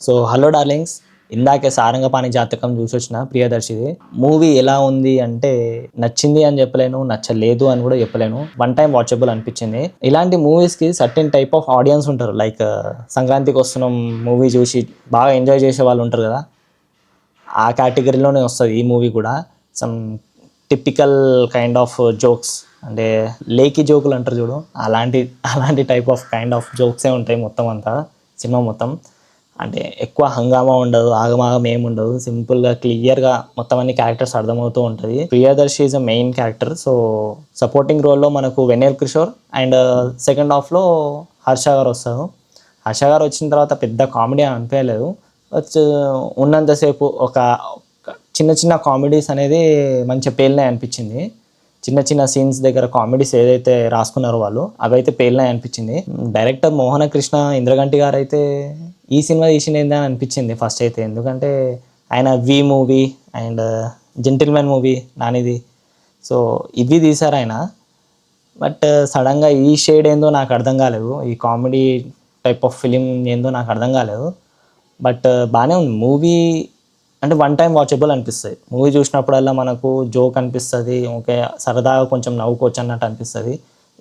So hello darlings ఇందాకే సారంగపాణి జాతకం చూసి వచ్చిన ప్రియదర్శిది. మూవీ ఎలా ఉంది అంటే నచ్చింది అని చెప్పలేను నచ్చలేదు అని కూడా చెప్పలేను. వన్ టైం వాచబుల్ అనిపించింది. ఇలాంటి మూవీస్కి సర్టెన్ టైప్ ఆఫ్ ఆడియన్స్ ఉంటారు. లైక్ సంక్రాంతికి వస్తున్నాం మూవీ చూసి బాగా ఎంజాయ్ చేసే వాళ్ళు ఉంటారు కదా. ఆ కేటగిరీలోనే వస్తుంది ఈ మూవీ కూడా. Some typical kind of jokes అంటే లేకి జోకులు అంటారు చూడు. అలాంటి అలాంటి టైప్ ఆఫ్ కైండ్ ఆఫ్ జోక్సే ఉంటాయి మొత్తం అంతా సినిమా మొత్తం. అంటే ఎక్కువ హంగామా ఉండదు ఆగమాగం ఏమి ఉండదు. సింపుల్గా క్లియర్గా మొత్తం అన్ని క్యారెక్టర్స్ అర్థమవుతూ ఉంటుంది. Priyadarshi is a main character so supporting రోల్లో మనకు వెన్నెల్ కిషోర్ అండ్ సెకండ్ హాఫ్లో హర్ష గారు వస్తారు. హర్ష గారు వచ్చిన తర్వాత పెద్ద కామెడీ అనిపించలేదు. Uh, ఉన్నంతసేపు ఒక ఒక చిన్న చిన్న కామెడీస్ అనేది మంచిగా పేలినాయి అనిపించింది. చిన్న చిన్న సీన్స్ దగ్గర కామెడీస్ ఏదైతే రాసుకున్నారో వాళ్ళు అవైతే పేలినాయి అనిపించింది. డైరెక్టర్ మోహన కృష్ణ ఇంద్రగంటి గారు అయితే ఈ సినిమా తీసింది ఏందని అనిపించింది ఫస్ట్ అయితే. ఎందుకంటే ఆయన V movie and gentleman movie నానిది. So ఇవి తీశారు ఆయన. బట్ సడన్గా uh, ఈ షేడ్ ఏందో నాకు అర్థం కాలేదు. ఈ కామెడీ టైప్ ఆఫ్ ఫిలిం ఏందో నాకు అర్థం కాలేదు. బట్ uh, బాగానే ఉంది. మూవీ అంటే వన్ టైం వాచబుల్ అనిపిస్తుంది. మూవీ చూసినప్పుడల్లా మనకు జోక్ అనిపిస్తుంది. ఓకే సరదాగా కొంచెం నవ్వుకోవచ్చు అన్నట్టు అనిపిస్తుంది.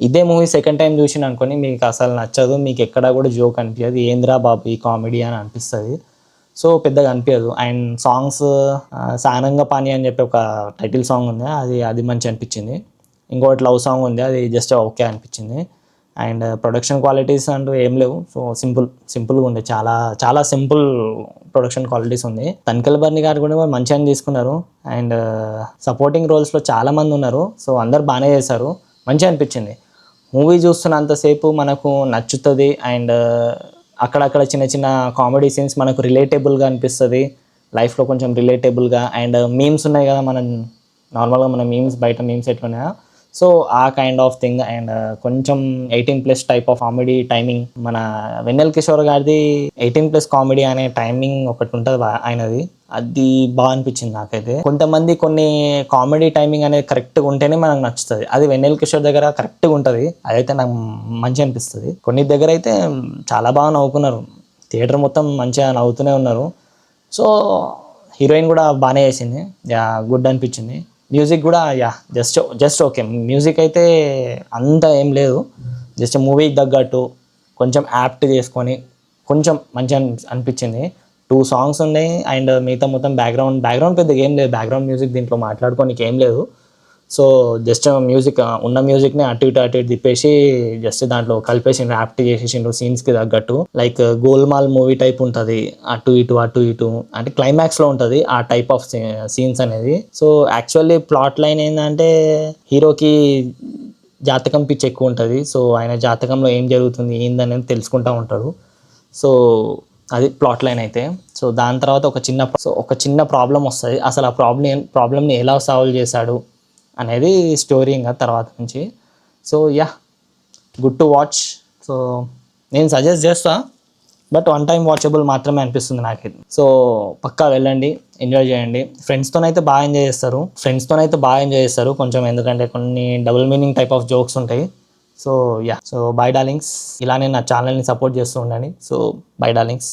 ఇదే మూవీ సెకండ్ టైం చూసిన అనుకోని మీకు అసలు నచ్చదు మీకు ఎక్కడా కూడా జోక్ అనిపించదు ఏంద్రా బాబు ఈ కామెడీ అని అనిపిస్తుంది. సో పెద్దగా అనిపించదు అండ్ సాంగ్స్ సానంగ పాని అని చెప్పి ఒక టైటిల్ సాంగ్ ఉంది. అది అది మంచి అనిపించింది. ఇంకోటి లవ్ సాంగ్ ఉంది. అది జస్ట్ ఓకే అనిపించింది. అండ్ ప్రొడక్షన్ క్వాలిటీస్ అంటూ ఏం లేవు. సో సింపుల్ సింపుల్గా ఉంది. చాలా చాలా సింపుల్ ప్రొడక్షన్ క్వాలిటీస్ ఉంది. తనికల్ బర్ని గారు కూడా మంచిగా తీసుకున్నారు. అండ్ సపోర్టింగ్ రోల్స్లో చాలామంది ఉన్నారు. సో అందరు బాగానే చేశారు. మంచిగా అనిపించింది. మూవీ చూస్తున్నంతసేపు మనకు నచ్చుతుంది అండ్ uh, అక్కడక్కడ చిన్న చిన్న కామెడీ సీన్స్ మనకు రిలేటబుల్గా అనిపిస్తుంది. లైఫ్లో కొంచెం రిలేటబుల్గా అండ్ uh, మీమ్స్ ఉన్నాయి కదా మనం నార్మల్గా మన మీమ్స్ బయట మీమ్స్ ఎట్లున్నాయా సో ఆ kind of thing and uh, కొంచెం eighteen plus type of comedy timing మన వెన్నెల్ కిషోర్ గారిది ఎయిటీన్ ప్లస్ కామెడీ అనే టైమింగ్ ఒకటి ఉంటుంది ఆయనది. అది బాగా అనిపించింది నాకైతే. కొంతమంది కొన్ని కామెడీ టైమింగ్ అనేది కరెక్ట్గా ఉంటేనే మనకు నచ్చుతుంది. అది వెన్నెల్ కిషోర్ దగ్గర కరెక్ట్గా ఉంటుంది. అదైతే నాకు మంచి అనిపిస్తుంది. కొన్ని దగ్గర అయితే చాలా బాగా నవ్వుకున్నారు. థియేటర్ మొత్తం మంచిగా నవ్వుతూనే ఉన్నారు. సో హీరోయిన్ కూడా బాగానే చేసింది. యా గుడ్ అనిపించింది. మ్యూజిక్ కూడా yeah just just okay. Music అయితే అంత ఏం లేదు. జస్ట్ మూవీకి తగ్గట్టు కొంచెం యాప్ట్ చేసుకొని కొంచెం మంచిగా అనిపించింది. టూ సాంగ్స్ ఉన్నాయి. అండ్ మిగతా మొత్తం బ్యాక్గ్రౌండ్ బ్యాక్గ్రౌండ్ పెద్దగా ఏం లేదు. బ్యాక్గ్రౌండ్ మ్యూజిక్ దీంట్లో మాట్లాడుకోనికి ఏం లేదు. So just music uh, uh, ఉన్న మ్యూజిక్ని అటు ఇటు అటు ఇటు తిప్పేసి జస్ట్ దాంట్లో కలిపేసిండ్రు యాప్ట్ చేసేసిండ్రు సీన్స్కి తగ్గట్టు. Like uh, Golmaal movie type ఉంటుంది. అటు ఇటు అటు ఇటు. అంటే క్లైమాక్స్లో ఉంటుంది ఆ టైప్ ఆఫ్ సీన్స్ అనేది. సో యాక్చువల్లీ ప్లాట్ లైన్ ఏంటంటే హీరోకి జాతకం పిచ్ ఎక్కువ ఉంటుంది సో ఆయన జాతకంలో ఏం జరుగుతుంది ఏందనేది తెలుసుకుంటూ ఉంటాడు సో అది ప్లాట్ లైన్ అయితే. సో దాని తర్వాత ఒక చిన్న సో ఒక చిన్న ప్రాబ్లం వస్తుంది. అసలు ఆ ప్రాబ్లం ప్రాబ్లమ్ని ఎలా సాల్వ్ చేశాడు అనేది స్టోరీ ఇంకా తర్వాత నుంచి. So yeah good to watch so నేను సజెస్ట్ చేస్తా. బట్ వన్ టైం వాచబుల్ మాత్రమే అనిపిస్తుంది నాకైతే. సో పక్కా వెళ్ళండి ఎంజాయ్ చేయండి. ఫ్రెండ్స్తోనైతే బాగా ఎంజాయ్ చేస్తారు. ఫ్రెండ్స్తోనైతే బాగా ఎంజాయ్ చేస్తారు. కొంచెం ఎందుకంటే కొన్ని double meaning type of jokes ఉంటాయి. So yeah so bye darlings ఇలానే నా ఛానల్ని సపోర్ట్ చేస్తూ ఉండండి. So bye darlings